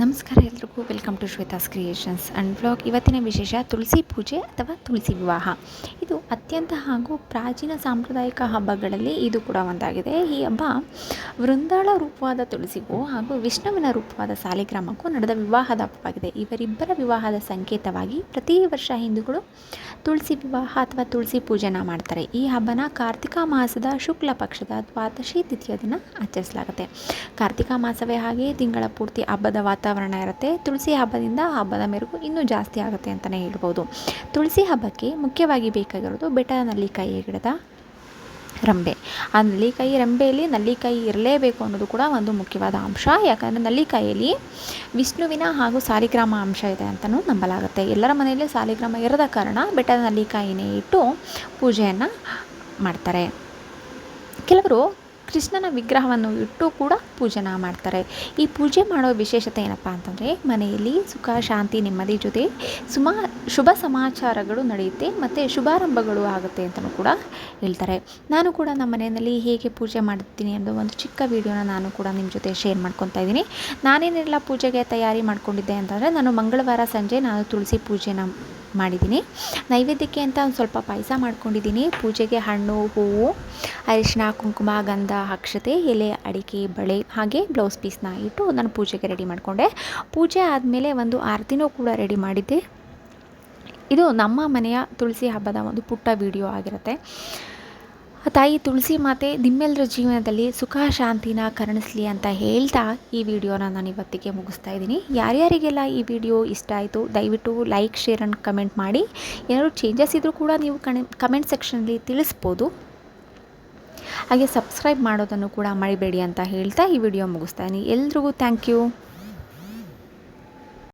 ನಮಸ್ಕಾರ ಎಲ್ರಿಗೂ. Welcome to Shwetha's creations and blog ಇವತ್ತಿನ ವಿಶೇಷ ತುಳಸಿ ಪೂಜೆ ಅಥವಾ ತುಳಸಿ ವಿವಾಹ. ಇದು ಅತ್ಯಂತ ಹಾಗೂ ಪ್ರಾಚೀನ ಸಾಂಪ್ರದಾಯಿಕ ಹಬ್ಬಗಳಲ್ಲಿ ಇದು ಕೂಡ ಒಂದಾಗಿದೆ. ಈ ಹಬ್ಬ ವೃಂದಾಳ ರೂಪವಾದ ತುಳಸಿಗೂ ಹಾಗೂ ವಿಷ್ಣುವಿನ ರೂಪವಾದ ಸಾಲಿಗ್ರಾಮಕ್ಕೂ ನಡೆದ ವಿವಾಹದ ಹಬ್ಬವಾಗಿದೆ. ಇವರಿಬ್ಬರ ವಿವಾಹದ ಸಂಕೇತವಾಗಿ ಪ್ರತಿ ವರ್ಷ ಹಿಂದೂಗಳು ತುಳಸಿ ವಿವಾಹ ಅಥವಾ ತುಳಸಿ ಪೂಜೆನ ಮಾಡ್ತಾರೆ. ಈ ಹಬ್ಬನ ಕಾರ್ತಿಕ ಮಾಸದ ಶುಕ್ಲ ಪಕ್ಷದ ದ್ವಾದಶಿ ತಿಥಿಯ ದಿನ ಆಚರಿಸಲಾಗುತ್ತೆ. ಕಾರ್ತಿಕ ಮಾಸವೇ ಹಾಗೆ ತಿಂಗಳ ಪೂರ್ತಿ ಹಬ್ಬದ ವಾತಾವರಣ ಇರುತ್ತೆ. ತುಳಸಿ ಹಬ್ಬದಿಂದ ಹಬ್ಬದ ಮೆರುಗು ಇನ್ನೂ ಜಾಸ್ತಿ ಆಗುತ್ತೆ ಅಂತಲೇ ಹೇಳ್ಬೋದು. ತುಳಸಿ ಹಬ್ಬಕ್ಕೆ ಮುಖ್ಯವಾಗಿ ಬೇಕಾಗಿರೋದು ಬೆಟ್ಟ, ನಲ್ಲಿಕಾಯಿ, ಗಿಡದ ರಂಬೆ. ಆ ನಲ್ಲಿಕಾಯಿ ರಂಬೆಯಲ್ಲಿ ನಲ್ಲಿಕಾಯಿ ಇರಲೇಬೇಕು ಅನ್ನೋದು ಕೂಡ ಒಂದು ಮುಖ್ಯವಾದ ಅಂಶ. ಯಾಕಂದರೆ ನಲ್ಲಿಕಾಯಿಯಲ್ಲಿ ವಿಷ್ಣುವಿನ ಹಾಗೂ ಸಾಲಿಗ್ರಾಮ ಅಂಶ ಇದೆ ಅಂತಲೂ ನಂಬಲಾಗುತ್ತೆ. ಎಲ್ಲರ ಮನೆಯಲ್ಲಿ ಸಾಲಿಗ್ರಾಮ ಇರದ ಕಾರಣ ಬೆಟ್ಟದ ನಲ್ಲಿಕಾಯಿನೇ ಇಟ್ಟು ಪೂಜೆಯನ್ನು ಮಾಡ್ತಾರೆ. ಕೆಲವರು ಕೃಷ್ಣನ ವಿಗ್ರಹವನ್ನು ಇಟ್ಟು ಕೂಡ ಪೂಜೆನ ಮಾಡ್ತಾರೆ. ಈ ಪೂಜೆ ಮಾಡೋ ವಿಶೇಷತೆ ಏನಪ್ಪ ಅಂತಂದರೆ, ಮನೆಯಲ್ಲಿ ಸುಖ, ಶಾಂತಿ, ನೆಮ್ಮದಿ ಜೊತೆ ಸುಮಾ, ಶುಭ ಸಮಾಚಾರಗಳು ನಡೆಯುತ್ತೆ ಮತ್ತು ಶುಭಾರಂಭಗಳು ಆಗುತ್ತೆ ಅಂತಲೂ ಕೂಡ ಹೇಳ್ತಾರೆ. ನಾನು ಕೂಡ ನಮ್ಮ ಮನೆಯಲ್ಲಿ ಹೇಗೆ ಪೂಜೆ ಮಾಡ್ತೀನಿ ಅನ್ನೋ ಒಂದು ಚಿಕ್ಕ ವಿಡಿಯೋನ ನಾನು ಕೂಡ ನಿಮ್ಮ ಜೊತೆ ಶೇರ್ ಮಾಡ್ಕೊತಾ ಇದ್ದೀನಿ. ನಾನೇನೆಲ್ಲ ಪೂಜೆಗೆ ತಯಾರಿ ಮಾಡ್ಕೊಂಡಿದ್ದೆ ಅಂತಂದರೆ, ನಾನು ಮಂಗಳವಾರ ಸಂಜೆ ನಾನು ತುಳಸಿ ಪೂಜೆನ ಮಾಡಿದ್ದೀನಿ. ನೈವೇದ್ಯಕ್ಕೆ ಅಂತ ಒಂದು ಸ್ವಲ್ಪ ಪಾಯಸ ಮಾಡ್ಕೊಂಡಿದ್ದೀನಿ. ಪೂಜೆಗೆ ಹಣ್ಣು, ಹೂವು ಅರಿಶಿನ ಕುಂಕುಮ, ಗಂಧ, ಅಕ್ಷತೆ, ಎಲೆ, ಅಡಿಕೆ, ಬಳೆ ಹಾಗೆ ಬ್ಲೌಸ್ ಪೀಸ್ನ ಇಟ್ಟು ನಾನು ಪೂಜೆಗೆ ರೆಡಿ ಮಾಡಿಕೊಂಡೆ. ಪೂಜೆ ಆದಮೇಲೆ ಒಂದು ಆರತಿನೂ ಕೂಡ ರೆಡಿ ಮಾಡಿದ್ದೆ. ಇದು ನಮ್ಮ ಮನೆಯ ತುಳಸಿ ಹಬ್ಬದ ಒಂದು ಪುಟ್ಟ ವಿಡಿಯೋ ಆಗಿರುತ್ತೆ. ತಾಯಿ ತುಳಸಿ ಮಾತೆ ನಿಮ್ಮೆಲ್ಲರ ಜೀವನದಲ್ಲಿ ಸುಖ, ಶಾಂತಿನ ಕರುಣಿಸ್ಲಿ ಅಂತ ಹೇಳ್ತಾ ಈ ವಿಡಿಯೋನ ನಾನು ಇವತ್ತಿಗೆ ಮುಗಿಸ್ತಾ ಇದ್ದೀನಿ. ಯಾರ್ಯಾರಿಗೆಲ್ಲ ಈ ವಿಡಿಯೋ ಇಷ್ಟ ಆಯಿತು, ದಯವಿಟ್ಟು ಲೈಕ್ ಶೇರ್ ಆ್ಯಂಡ್ ಕಮೆಂಟ್ ಮಾಡಿ. ಏನಾದರೂ ಚೇಂಜಸ್ ಇದ್ದರೂ ಕೂಡ ನೀವು ಕಣೆ ಕಮೆಂಟ್ ಸೆಕ್ಷನಲ್ಲಿ ತಿಳಿಸ್ಬೋದು. ಹಾಗೆ ಸಬ್ಸ್ಕ್ರೈಬ್ ಮಾಡೋದನ್ನು ಕೂಡ ಮರಿಬೇಡಿ ಅಂತ ಹೇಳ್ತಾ ಈ ವಿಡಿಯೋ ಮುಗಿಸ್ತಾ ಇದ್ದೀನಿ. ಎಲ್ರಿಗೂ ಥ್ಯಾಂಕ್ ಯು